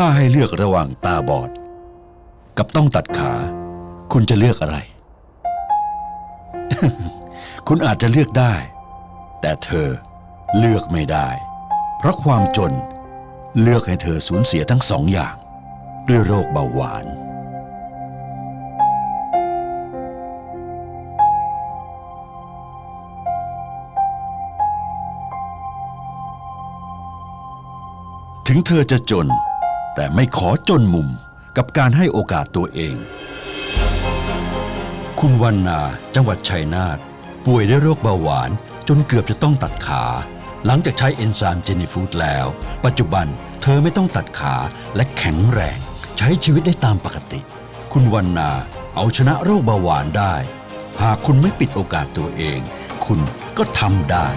ถ้าให้เลือกระหว่างตาบอด กับต้องตัดขา คุณจะเลือกอะไร คุณอาจจะเลือกได้ แต่เธอเลือกไม่ได้ เพราะความจนเลือกให้เธอสูญเสียทั้งสองอย่าง ด้วยโรคเบาหวาน ถึงเธอจะจน แต่ไม่ขอจนมุมกับการให้โอกาสตัวเอง คุณวันนาจังหวัดชัยนาทป่วยด้วยโรคเบาหวานจนเกือบจะต้องตัดขา หลังจากใช้เอนไซม์เจนิฟูดแล้ว ปัจจุบันเธอไม่ต้องตัดขาและแข็งแรง ใช้ชีวิตได้ตามปกติ คุณวันนาเอาชนะโรคเบาหวานได้ หากคุณไม่ปิดโอกาสตัวเอง คุณก็ทำได้